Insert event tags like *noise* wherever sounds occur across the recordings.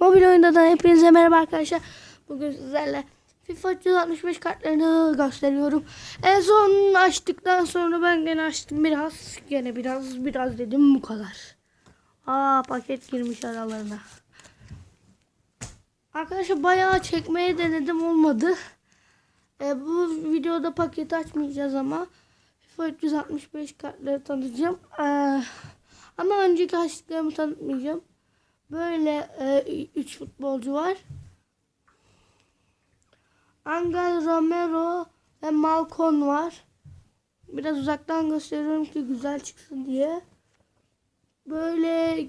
Mobil oyundan hepinize merhaba arkadaşlar. Bugün sizlerle FIFA 365 kartlarını gösteriyorum. En son açtıktan sonra ben gene açtım biraz. Gene biraz biraz dedim bu kadar. Aa paket girmiş aralarına. Arkadaşlar bayağı çekmeye denedim olmadı. E, bu videoda paket açmayacağız ama FIFA 365 kartları tanıtacağım. E, ama önceki açtıklarımı tanıtmayacağım. Böyle 3 futbolcu var. Angel Romero ve Malcon var. Biraz uzaktan gösteriyorum ki güzel çıksın diye. Böyle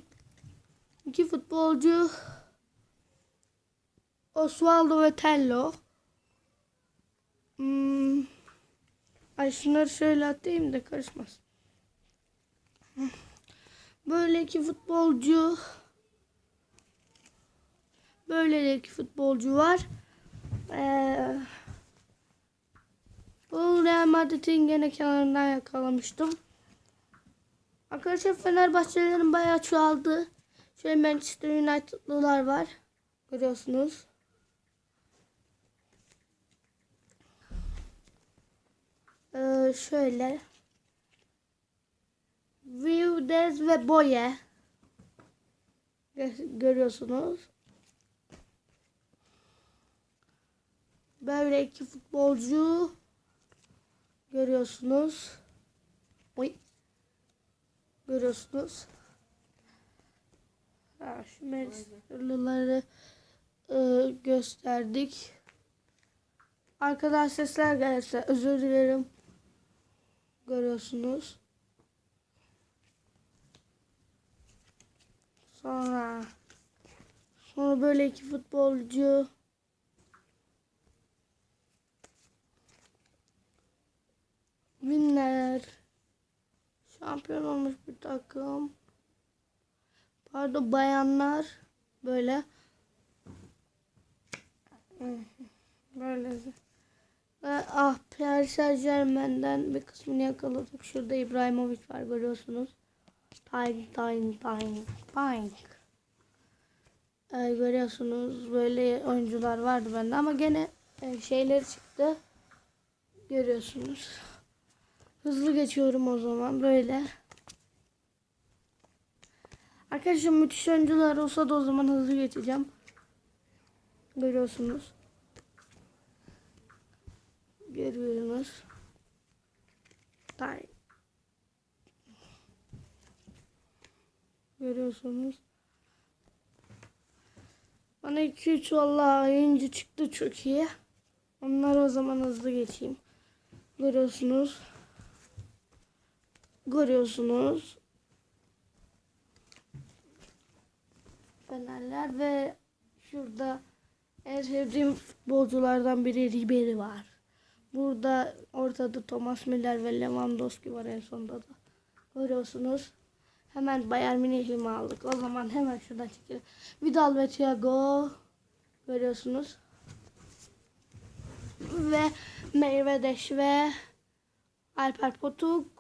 iki futbolcu Osvaldo ve Tello. Hmm. Ay şunları şöyle atayım da karışmasın. Böyle iki futbolcu Böyle iki futbolcu var. Ee, bu Real Madrid'in gene kenarından yakalamıştım. Arkadaşlar Fenerbahçelerin bayağı çoğaldı. Şöyle Manchester United'lılar var. Görüyorsunuz. Ee, şöyle. Viudez ve Boye. Gö- Görüyorsunuz. Böyle iki futbolcu görüyorsunuz. Oy. Görüyorsunuz. Ha, şu Manchester'lıları e, gösterdik. Arkadan sesler gelirse özür dilerim. Görüyorsunuz. Sonra sonra böyle iki futbolcu Winner. Şampiyon olmuş bir takım. Pardon bayanlar. Böyle. Böyle. Ve ah Paris Saint Germain'den bir kısmını yakaladık. Şurada İbrahimovic var görüyorsunuz. Time time time time. Görüyorsunuz böyle oyuncular vardı bende ama gene e, şeyleri çıktı. Görüyorsunuz. Hızlı geçiyorum o zaman böyle. Arkadaşlar müthiş oyuncular olsa da o zaman hızlı geçeceğim. Görüyorsunuz. Görüyorsunuz. Time. Görüyorsunuz. Bana 2-3 vallahi oyuncu çıktı çok iyi. Onları o zaman hızlı geçeyim. Görüyorsunuz görüyorsunuz. Fenerler ve şurada en sevdiğim futbolculardan biri Ribery var. Burada ortada Thomas Müller ve Lewandowski var en sonunda da. Görüyorsunuz. Hemen Bayern Münih'i mi aldık? O zaman hemen şuradan çekelim. Vidal ve Thiago görüyorsunuz. Ve Mervedeş ve Alper Potuk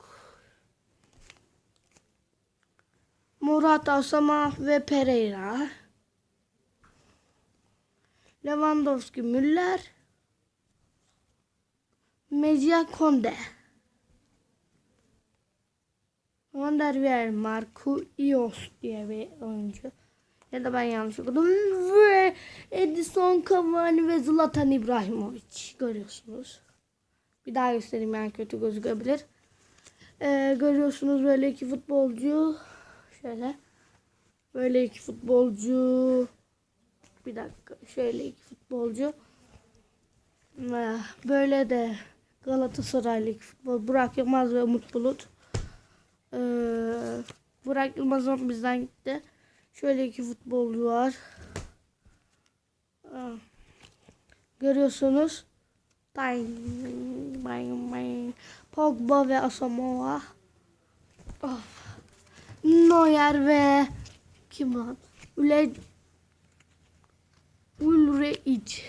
Murat Asama ve Pereira. Lewandowski Müller. Mejia Konde. Van Weer Marquinhos diye bir oyuncu. Ya da ben yanlış okudum. Ve Edison Cavani ve Zlatan İbrahimovic. Görüyorsunuz. Bir daha göstereyim yani kötü gözükebilir. Ee, görüyorsunuz böyle iki futbolcu. Şöyle. Böyle iki futbolcu. Bir dakika. Şöyle iki futbolcu. Ah, Böyle de Galatasaraylı iki futbol. Burak Yılmaz ve Umut Bulut. Ee, Burak Yılmaz bizden gitti. Şöyle iki futbolcu var. Ah. Görüyorsunuz. Bang, bang, bang. Pogba ve Asamoah. Of. Neuer ve kim lan? Ule Ulreich.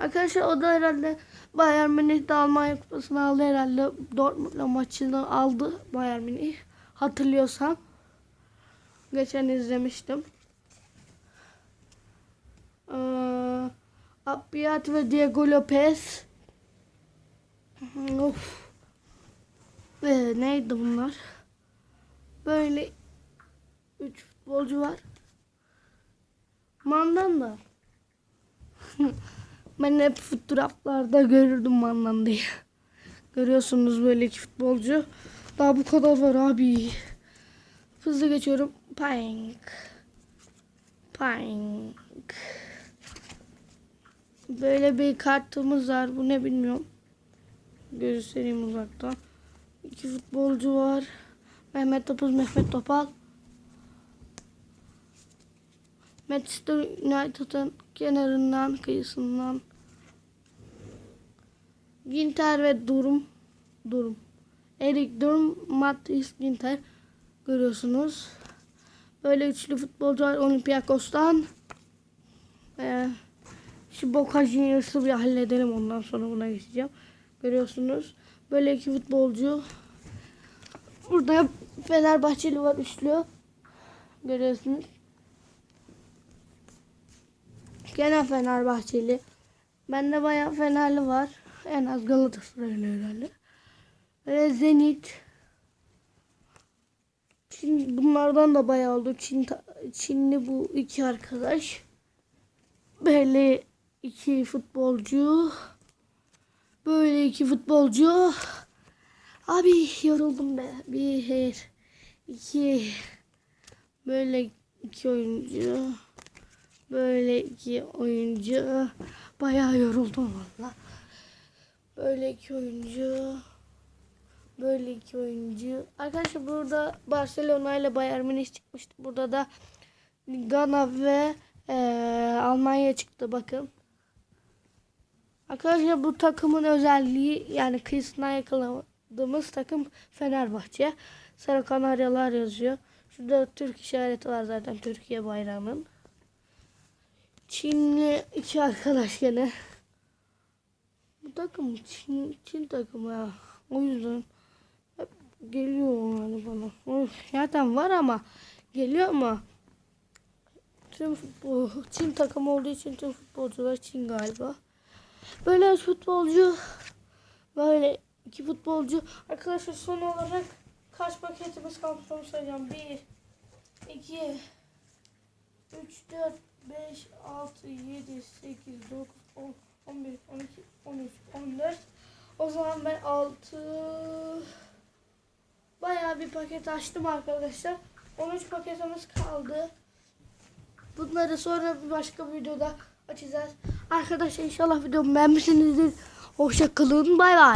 Arkadaşlar o da herhalde Bayern Münih'de Almanya kupasını aldı herhalde. Dortmund'la maçını aldı Bayern Münih. Hatırlıyorsam. Geçen izlemiştim. Ee, Abiyat ve Diego Lopez. Of. Ee, neydi bunlar? Böyle üç futbolcu var. Mandanda. *laughs* ben hep fotoğraflarda görürdüm Mandanda'yı. Görüyorsunuz böyle iki futbolcu. Daha bu kadar var abi. Hızlı geçiyorum. Pink. Pink. Böyle bir kartımız var. Bu ne bilmiyorum. Göstereyim uzaktan. İki futbolcu var. Mehmet Topuz, Mehmet Topal. Manchester United'ın kenarından, kıyısından. Ginter ve Durum. Durum. Erik Durum, Matis Ginter. Görüyorsunuz. Böyle üçlü futbolcu var Olympiakos'tan. Ee, şu Boca Juniors'ı bir halledelim ondan sonra buna geçeceğim. Görüyorsunuz. Böyle iki futbolcu. Burada Fenerbahçeli var üçlü. Görüyorsunuz. Gene Fenerbahçeli. Bende bayağı Fenerli var. En az Galatasaraylı herhalde. Ve Zenit. Çin, bunlardan da bayağı oldu. Çin, Çinli bu iki arkadaş. Böyle iki futbolcu. Böyle iki futbolcu. Abi yoruldum be. Bir, iki. Böyle iki oyuncu. Böyle iki oyuncu. Bayağı yoruldum valla. Böyle iki oyuncu. Böyle iki oyuncu. Arkadaşlar burada Barcelona ile Bayern Münih çıkmıştı. Burada da Gana ve eee, Almanya çıktı bakın. Arkadaşlar bu takımın özelliği yani kıyısından yakaladığımız takım Fenerbahçe. Sarı Kanaryalar yazıyor. Şurada Türk işareti var zaten Türkiye bayrağının. Çinli iki arkadaş gene. Bu takım Çin, Çin takımı ya. O yüzden hep geliyor yani bana. Of, Zaten var ama geliyor ama tüm futbol, Çin takımı olduğu için tüm futbolcular Çin galiba. Böyle futbolcu böyle iki futbolcu. Arkadaşlar son olarak kaç paketimiz kalmış onu sayacağım. 1 2 3 4 5 6 7 8 9 10 11 12 13 14 O zaman ben 6 bayağı bir paket açtım arkadaşlar. 13 paketimiz kaldı. Bunları sonra bir başka videoda açacağız. Arkadaşlar inşallah videomu beğenmişsinizdir. Hoşça kalın. Bay bay.